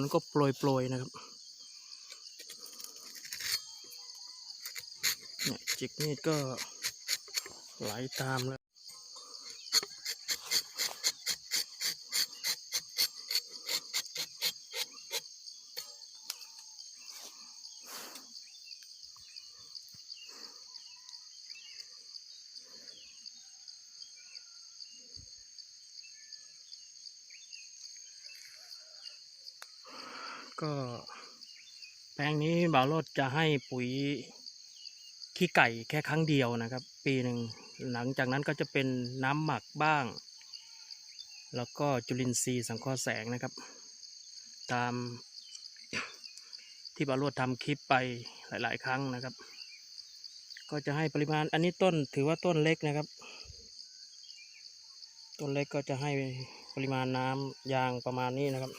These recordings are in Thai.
นก็โปรยโปรยนะครับเนี่ยจิกมีดก็ไหลตามแล้ว ก็ แปลงนี้บ่าวโรดจะให้ปุ๋ยขี้ไก่แค่ครั้งเดียวนะครับ ปีหนึ่งหลังจากนั้นก็จะเป็นน้ำหมักบ้าง แล้วก็จุลินทรีย์สังเคราะห์แสงนะครับ ตามที่บ่าวโรดทำคลิปไปหลาย ๆ ครั้งนะครับ ก็จะให้ปริมาณอันนี้ต้นถือว่าต้นเล็กนะครับ ต้นเล็กก็จะให้ปริมาณน้ำยางประมาณนี้นะครับ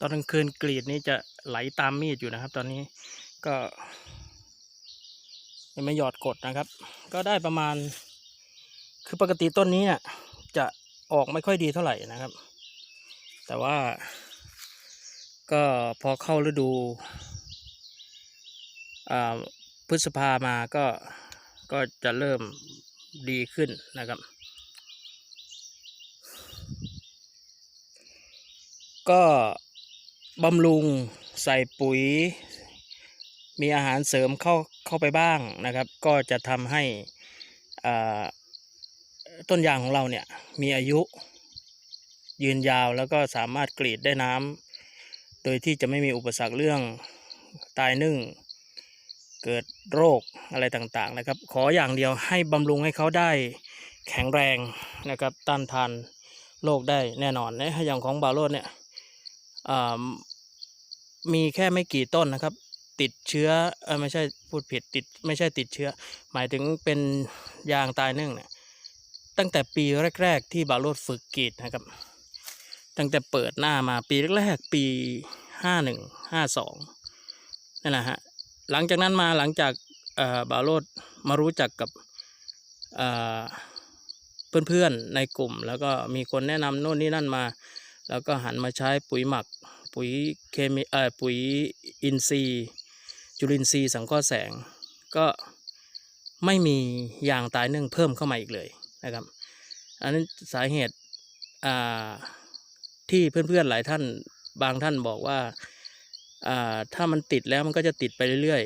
ตอนกลางคืนกรีดนี้จะไหลตามมีดอยู่นะครับ ตอนนี้ก็ยังไม่หยอดกดนะครับ ก็ได้ประมาณ คือปกติต้นนี้เนี่ยจะออกไม่ค่อยดีเท่าไหร่นะครับ แต่ว่า ก็พอเข้าฤดูพฤษภามาก็ก็จะเริ่มดีขึ้นนะครับ ก็ บำรุงใส่ปุ๋ย มีอาหารเสริมเข้าเข้าไปบ้างนะครับ ก็จะทำให้ต้นยางของเราเนี่ยมีอายุยืนยาวแล้วก็สามารถกรีดได้น้ำโดยที่จะไม่มีอุปสรรคเรื่องตายนึ่ง เกิดโรคอะไรต่างๆนะครับ ขออย่างเดียวให้บำรุงให้เขาได้แข็งแรงนะครับต้านทานโรคได้แน่นอนนะอย่างของบาโรดเนี่ย มีแค่ไม่กี่ต้นนะครับ ติดเชื้อเออไม่ใช่พูดผิดติดไม่ใช่ติดเชื้อ หมายถึงเป็นยางตายนึ่งเนี่ยตั้งแต่ปีแรก ๆ ที่บาโรดฝึกกรีดนะครับ ตั้งแต่เปิดหน้ามาปีแรกๆปีห้าหนึ่งห้าสองนั่นแหละฮะหลังจากนั้นมาหลังจากเออบาโรดมารู้จักกับเออเพื่อนๆในกลุ่ม แล้วก็มีคนแนะนำโน่นนี่นั่นมา แล้วก็หันมาใช้ปุ๋ยหมัก ปุ๋ยเคมีเอ่อปุ๋ยอินทรีย์ จุลินทรีย์สังเคราะห์แสง ก็ไม่มียางตายเนึ่องเพิ่มเข้ามาอีกเลยนะครับ อันนั้นสาเหตุอ่าที่เพื่อนๆหลายท่านบางท่านบอกว่าอ่าถ้ามันติดแล้วมันก็จะติดไปเรื่อย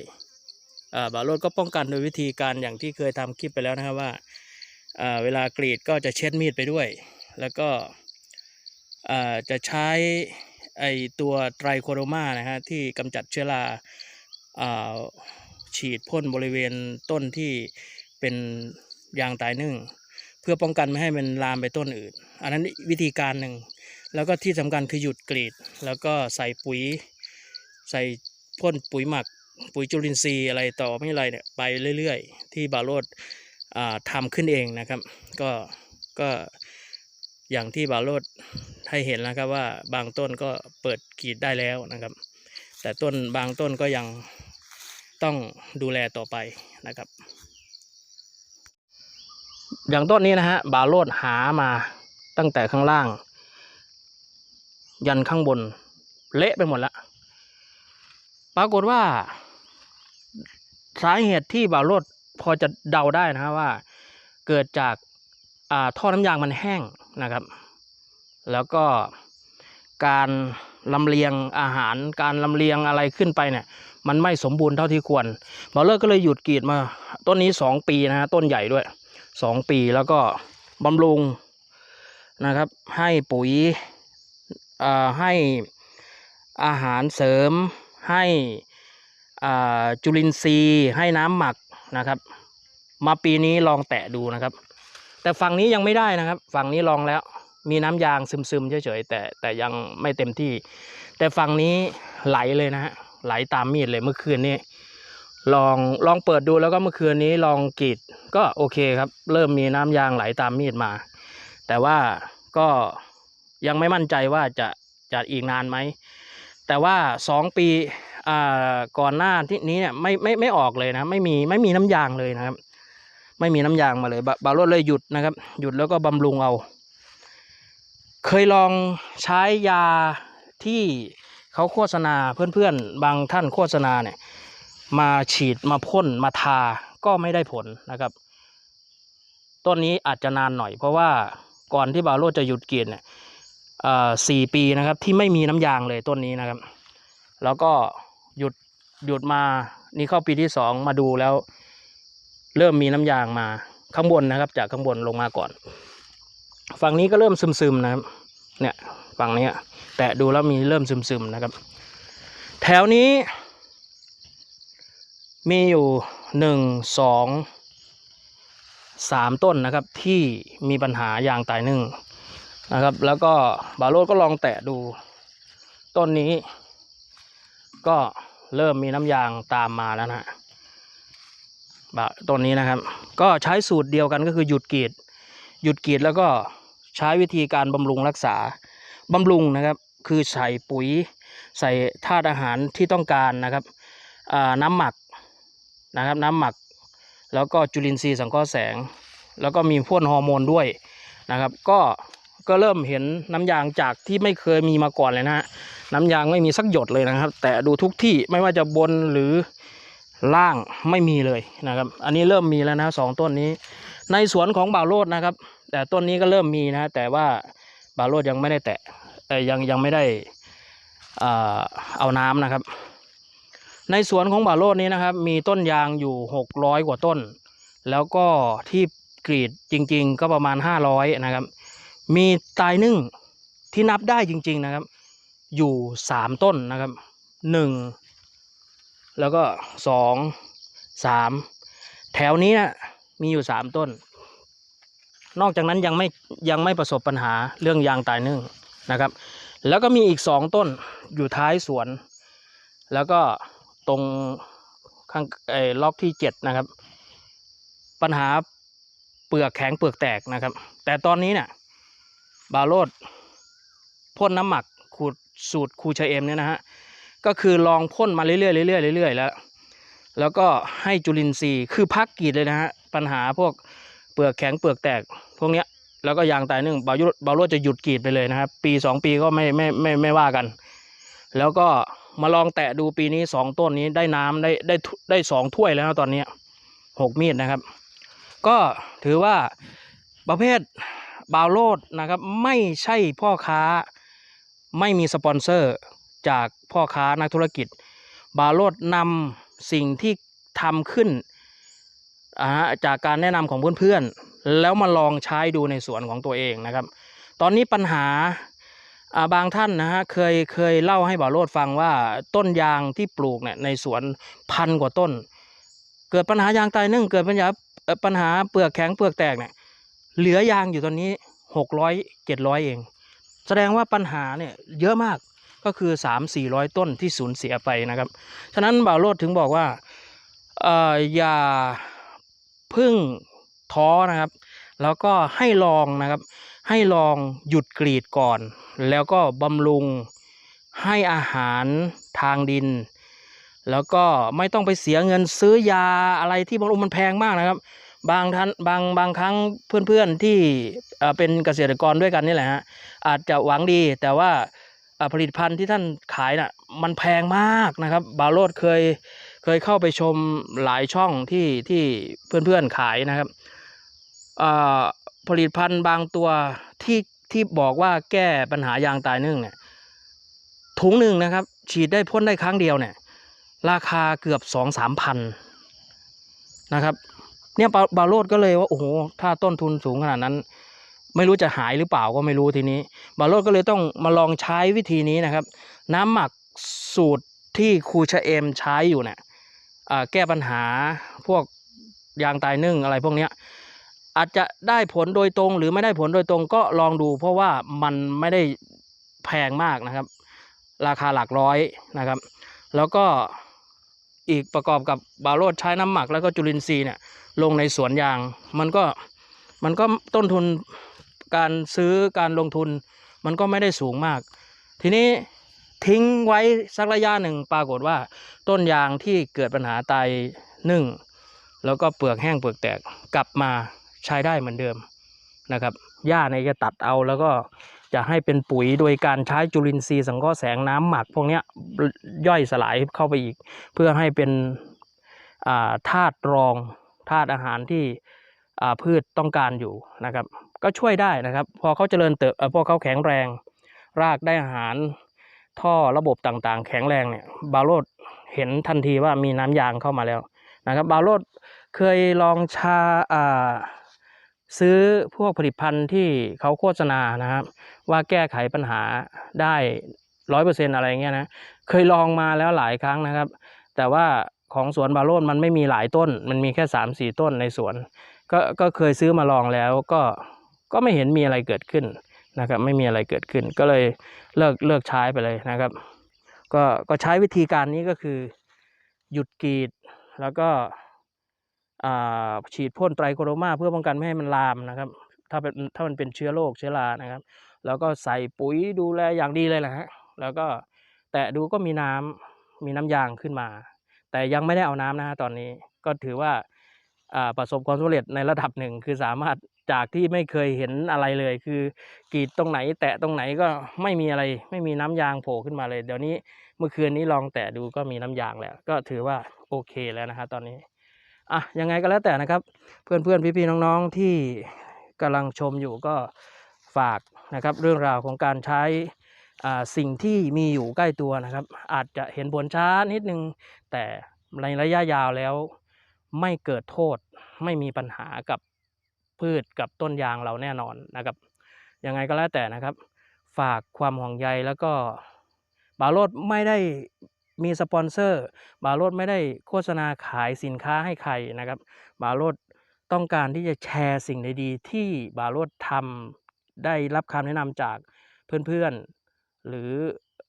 ๆอ่าบาโรดก็ป้องกันโดยวิธีการอย่างที่เคยทำคลิปไปแล้วนะครับว่าอ่าเวลากรีดก็จะเช็ดมีดไปด้วย แล้วก็อ่าจะใช้ ไอตัวไตรโคโรมานะฮะที่กำจัดเชื้อราอฉีดพ่นบริเวณต้นที่เป็นยางตายนึ่ง เพื่อป้องกันไม่ให้มันลามไปต้นอื่น อันนั้นวิธีการหนึ่ง แล้วก็ที่สำคัญคือหยุดกรีด แล้วก็ใส่ปุ๋ย ใส่พ่นปุ๋ยหมัก ปุ๋ยจุลินทรีย์อะไรต่อไม่อะไรเนี่ยไปเรื่อยๆ ที่บาโรดทำขึ้นเองนะครับ ก็ก็อย่างที่บาโรด ให้เห็นแล้วครับว่าบางต้นก็เปิดกรีดได้แล้วนะครับ แต่ต้นบางต้นก็ยังต้องดูแลต่อไปนะครับ อย่างต้นนี้นะฮะบาโรดหามาตั้งแต่ข้างล่าง ยันข้างบน เละไปหมดแล้วปรากฏว่า สาเหตุที่บาโรดพอจะเดาได้นะฮะว่า เกิดจากท่อน้ำยางมันแห้งนะครับ แล้วก็การลำเลียงอาหาร การลำเลียงอะไรขึ้นไปเนี่ย มันไม่สมบูรณ์เท่าที่ควรบาเลอร์ก็เลยหยุดกรีดมา ต้นนี้สองปีนะฮะต้นใหญ่ด้วยสองปีแล้วก็บำรุงนะครับ ให้ปุ๋ยอ่าให้อาหารเสริม ให้อ่าจุลินทรีย์ ให้น้ำหมักนะครับ มาปีนี้ลองแตะดูนะครับ แต่ฝั่งนี้ยังไม่ได้นะครับ ฝั่งนี้ลองแล้ว มีน้ำยางซึมๆเฉยๆแต่แต่ยังไม่เต็มที่ แต่ฝั่งนี้ไหลเลยนะฮะไหลตามมีดเลยเมื่อคืนนี้ลองลองเปิดดูแล้วก็เมื่อคืนนี้ลองกรีดก็โอเคครับ เริ่มมีน้ำยางไหลตามมีดมา แต่ว่าก็ยังไม่มั่นใจว่าจะจะอีกนานไหม แต่ว่าสองปีอ่าก่อนหน้าที่นี้เนี่ยไม่ไม่ไม่ออกเลยนะไม่มีไม่มีน้ำยางเลยนะครับ ไม่มีน้ำยางมาเลยบาบาโรดเลยหยุดนะครับ หยุดแล้วก็บำรุงเอา เคยลองใช้ยาที่เขาโฆษณาเพื่อนๆ บางท่านโฆษณาเนี่ยมาฉีดมาพ่นมาทาก็ไม่ได้ผลนะครับ ต้นนี้อาจจะนานหน่อย เพราะว่าก่อนที่บาโรดจะหยุดกรีดเนี่ยอ่อสี่ปีนะครับที่ไม่มีน้ำยางเลยต้นนี้นะครับ แล้วก็หยุดหยุดมานี่เข้าปีที่สองมาดูแล้ว เริ่มมีน้ำยางมาข้างบนนะครับ จากข้างบนลงมาก่อน ฝั่งนี้ก็เริ่มซึมๆนะครับ เนี่ยฝั่งนี้แตะดูแล้วมีเริ่มซึมๆนะครับ แถวนี้ มีอยู่หนึ่งสองสามต้นนะครับที่มีปัญหายางตายนึ่งนะครับ แล้วก็บาโรดก็ลองแตะดู ต้นนี้ ก็เริ่มมีน้ำยางตามมาแล้วนะฮะบะต้นนี้นะครับ ก็ใช้สูตรเดียวกันก็คือหยุดกรีด หยุดกรีดแล้วก็ใช้วิธีการบำรุงรักษาบำรุงนะครับ คือใส่ปุ๋ย ใส่ธาตุอาหารที่ต้องการนะครับน้ำหมักนะครับน้ำหมัก แล้วก็จุลินทรีย์สังเคราะห์แสง แล้วก็มีพ่นฮอร์โมนด้วยนะครับ ก็ก็เริ่มเห็นน้ำยางจากที่ไม่เคยมีมาก่อนเลยนะฮะน้ำยางไม่มีสักหยดเลยนะครับ แต่ดูทุกที่ไม่ว่าจะบนหรือล่างไม่มีเลยนะครับ อันนี้เริ่มมีแล้วนะสองต้นนี้ ในสวนของบ่าวโรดนะครับ แต่ต้นนี้ก็เริ่มมีนะ แต่ว่าบาโรดยังไม่ได้แตะเอ่ยังยังไม่ได้เอาน้ำนะครับ ในสวนของบาโรดนี้นะครับ มีต้นยางอยู่หกร้อยกว่าต้น แล้วก็ที่กรีดจริง ๆ ก็ประมาณห้าร้อยนะครับ มีตายนึ่งที่นับได้จริง ๆนะครับ อยู่สามต้นนะครับหนึ่งแล้วก็สองสามแถวนี้นะมีอยู่สามต้น นอกจากนั้นยังไม่ยังไม่ประสบปัญหาเรื่องยางตายนึ่งนะครับ แล้วก็มีอีกสองต้นอยู่ท้ายสวน แล้วก็ตรงข้างไอ้ล็อกที่เจ็ดนะครับ ปัญหาเปลือกแข็งเปลือกแตกนะครับ แต่ตอนนี้เนี่ยบาโรดพ่นน้ำหมักขูดสูตรคูชเอมเนี่ยนะฮะก็คือลองพ่นมาเรื่อยๆเรื่อยๆเรื่อยๆแล้ว แล้วก็ให้จุลินทรีย์คือพักกีดเลยนะฮะปัญหาพวกเปลือกแข็งเปลือกแตก วกเนี้ยแล้วก็ยางตายนึ่งเบายุบาโรดจะหยุดกรีดไปเลยนะครับ ปีสองปีก็ไม่ไม่ไม่ไม่ว่ากัน แล้วก็มาลองแตะดูปีนี้สองต้นนี้ได้น้ำได้ได้ได้สองถ้วยแล้วนะตอนนี้หกมีดนะครับ ก็ถือว่าประเภทบาวโลดนะครับ ไม่ใช่พ่อค้าไม่มีสปอนเซอร์จากพ่อค้านักธุรกิจ บาวโลดนำสิ่งที่ทำขึ้นจากการแนะนำของเพื่อนๆ แล้วมาลองใช้ดูในสวนของตัวเองนะครับ ตอนนี้ปัญหาบางท่านนะฮะเคยเคยเล่าให้บ่าวโลดฟังว่าต้นยางที่ปลูกเนี่ยในสวนพันกว่าต้น เกิดปัญหายางตายนึ่งเกิดปัญหาปัญหาเปลือกแข็งเปลือกแตกเนี่ยเหลือยางอยู่ตอนนี้หกร้อยเจ็ดร้อยเอง แสดงว่าปัญหาเนี่ยเยอะมากก็คือสามสี่ร้อยต้นที่สูญเสียไปนะครับ ฉะนั้นบ่าวโลดถึงบอกว่าอออย่าพึ่ง ท้อนะครับ แล้วก็ให้ลองนะครับ ให้ลองหยุดกรีดก่อน แล้วก็บำรุงให้อาหารทางดิน แล้วก็ไม่ต้องไปเสียเงินซื้อยาอะไรที่มันมันแพงมากนะครับ บางท่านบางบางครั้งเพื่อนๆที่เอ่เป็นเกษตรกรด้วยกันนี่แหละฮะอาจจะหวังดีแต่ว่าผลิตภัณฑ์ที่ท่านขายน่ะมันแพงมากนะครับ บาโรดเคยเคยเข้าไปชมหลายช่องที่ที่เพื่อนๆขายนะครับ ผลิตภัณฑ์บางตัวที่ที่บอกว่าแก้ปัญหายางตายนึ่งเนี่ยถุงหนึ่งนะครับ ฉีดได้พ่นได้ครั้งเดียวเนี่ย ราคาเกือบสองสามพันนะครับ เนี่ยบาบาโรดก็เลยว่าโอ้โหถ้าต้นทุนสูงขนาดนั้น ไม่รู้จะหายหรือเปล่าก็ไม่รู้ทีนี้ บาโรดก็เลยต้องมาลองใช้วิธีนี้นะครับ น้ำหมักสูตรที่ครูชะเอมใช้อยู่เนี่ยแก้ปัญหาพวกยางตายนึ่งอะไรพวกเนี้ย อาจจะได้ผลโดยตรงหรือไม่ได้ผลโดยตรงก็ลองดู เพราะว่ามันไม่ได้แพงมากนะครับ ราคาหลักร้อยนะครับ แล้วก็อีกประกอบกับบาโรดใช้น้ำหมักแล้วก็จุลินทรีย์เนี่ยลงในสวนยาง มันก็มันก็ต้นทุนการซื้อการลงทุน มันก็ไม่ได้สูงมาก ทีนี้ทิ้งไว้สักระยะหนึ่งปรากฏว่าต้นยางที่เกิดปัญหาตายนึ่ง แล้วก็เปลือกแห้งเปลือกแตกกลับมา ใช้ได้เหมือนเดิมนะครับหญ้าเนี่ยจะตัดเอาแล้วก็จะให้เป็นปุ๋ยโดยการใช้จุลินทรีย์สังเคราะห์แสงน้ำหมักพวกนี้ย่อยสลายเข้าไปอีก เพื่อให้เป็นาธาตุรองธาตุอาหารที่พืชต้องการอยู่นะครับ ก็ช่วยได้นะครับ พอเขาเจริญเติบพอเขาแข็งแรง รากได้อาหารท่อระบบต่างๆ แข็งแรงเนี่ยบาโรดเห็นทันทีว่ามีน้ำยางเข้ามาแล้วนะครับ บาโรดเคยลองชาา ซื้อพวกผลิตภัณฑ์ที่เขาโฆษณานะครับ ว่าแก้ไขปัญหาได้ร้อยเปอร์เซ็นอะไรเงี้ยนะเคยลองมาแล้วหลายครั้งนะครับ แต่ว่าของสวนบาโรดมันไม่มีหลายต้น มันมีแค่สามสี่ต้นในสวน ก็ก็เคยซื้อมาลองแล้วก็ก็ไม่เห็นมีอะไรเกิดขึ้นนะครับ ไม่มีอะไรเกิดขึ้น ก็เลยเลิกเลิกใช้ไปเลยนะครับ ก็ก็ใช้วิธีการนี้ก็คือ หยุดกรีดแล้วก็ ฉีดพ่นไตรโคโรมาเพื่อป้องกันไม่ให้มันลามนะครับ ถ้าเป็นถ้ามันเป็นเชื้อโรคเชื้อรานะครับ แล้วก็ใส่ปุ๋ยดูแลอย่างดีเลยแหละฮะแล้วก็แตะดูก็มีน้ำมีน้ำยางขึ้นมา แต่ยังไม่ได้เอาน้ำนะฮะตอนนี้ก็ถือว่าประสบความสำเร็จในระดับหนึ่งคือสามารถจากที่ไม่เคยเห็นอะไรเลย คือกรีดตรงไหน แตะตรงไหนก็ไม่มีอะไรไม่มีน้ำยางโผล่ขึ้นมาเลย เดี๋ยวนี้เมื่อคืนนี้ลองแตะดูก็มีน้ำยางแล้ว ก็ถือว่าโอเคแล้วนะฮะตอนนี้ อะยังไงก็แล้วแต่นะครับ เพื่อนเพื่อนพี่พี่ๆน้องๆที่กำลังชมอยู่ก็ฝากนะครับเรื่องราวของการใช้อ่าสิ่งที่มีอยู่ใกล้ตัวนะครับ อาจจะเห็นผลช้านิดนึง แต่ในระยะยาวแล้วไม่เกิดโทษไม่มีปัญหากับพืชกับต้นยางเราแน่นอนนะครับยังไงก็แล้วแต่นะครับ ฝากความห่วงใยแล้วก็บาโรดไม่ได้ มีสปอนเซอร์ บาโรดไม่ได้โฆษณาขายสินค้าให้ใครนะครับ บาโรดต้องการที่จะแชร์สิ่งดีๆ ที่บาโรดทำได้รับคำแนะนำจากเพื่อนๆ หรือ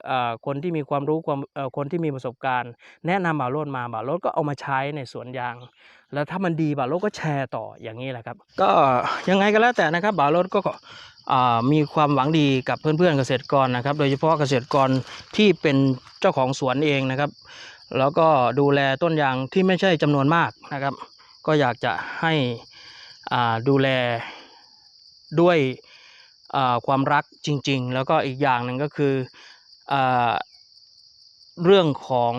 อคนที่มีความรู้ความคนที่มีประสบการณ์ แนะนำบาโรดมาบาโรดก็เอามาใช้ในสวนยาง แล้วถ้ามันดีบาโรดก็แชร์ต่ออย่างนี้แหละครับ ก็ยังไงก็แล้วแต่นะครับบาโรดก็ มีความหวังดีกับเพื่อนๆเกษตรกรนะครับ โดยเฉพาะเกษตรกรที่เป็นเจ้าของสวนเองนะครับ แล้วก็ดูแลต้นยางที่ไม่ใช่จำนวนมากนะครับ ก็อยากจะให้ดูแลด้วยความรักจริง ๆ แล้วก็อีกอย่างหนึ่งก็คืออเรื่องของ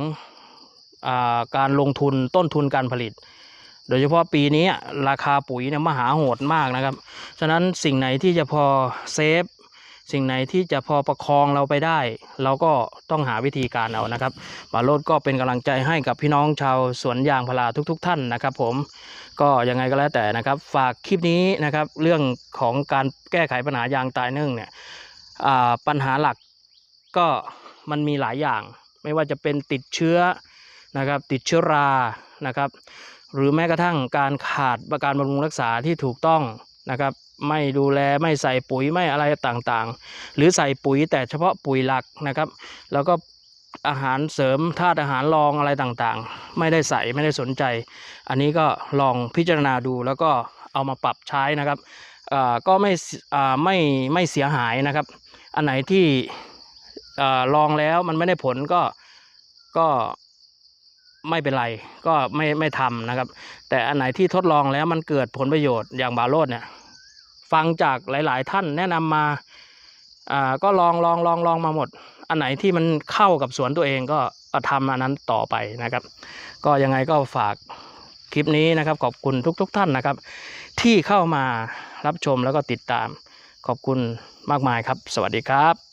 อการลงทุนต้นทุนการผลิต โดยเฉพาะปีนี้ราคาปุ๋ยเนี่ยมหาโหดมากนะครับ ฉะนั้นสิ่งไหนที่จะพอเซฟสิ่งไหนที่จะพอประคองเราไปได้ เราก็ต้องหาวิธีการเอานะครับบาโรดก็เป็นกำลังใจให้กับพี่น้องชาวสวนยางพาราทุกๆท่านนะครับ ผมก็ยังไงก็แล้วแต่นะครับ ฝากคลิปนี้นะครับ เรื่องของการแก้ไขปัญหายางตายเนึ่องเนี่ยปัญหาหลักก็มันมีหลายอย่าง ไม่ว่าจะเป็นติดเชื้อนะครับ ติดเชื้อรานะครับ หรือแม้กระทั่งการขาดประการบำรุงรักษาที่ถูกต้องนะครับ ไม่ดูแลไม่ใส่ปุ๋ยไม่อะไรต่างๆ หรือใส่ปุ๋ยแต่เฉพาะปุ๋ยหลักนะครับ แล้วก็อาหารเสริมธาตุอาหารรองอะไรต่างๆ ไม่ได้ใส่ไม่ได้สนใจ อันนี้ก็ลองพิจารณาดูแล้วก็เอามาปรับใช้นะครับก็ไม่ไม่ไม่เสียหายนะครับ อันไหนที่ลองแล้วมันไม่ได้ผลก็ก็ ไม่เป็นไรก็ไม่ไม่ทำนะครับ แต่อันไหนที่ทดลองแล้วมันเกิดผลประโยชน์อย่างบาโรดเนี่ยฟังจากหลาย ๆ ท่านแนะนำมาอ่าก็ลองลองลองลองมาหมด อันไหนที่มันเข้ากับสวนตัวเองก็ทำอันนั้นต่อไปนะครับ ก็ยังไงก็ฝากคลิปนี้นะครับขอบคุณทุกๆท่านนะครับ ที่เข้ามารับชมแล้วก็ติดตามขอบคุณมากมายครับ สวัสดีครับ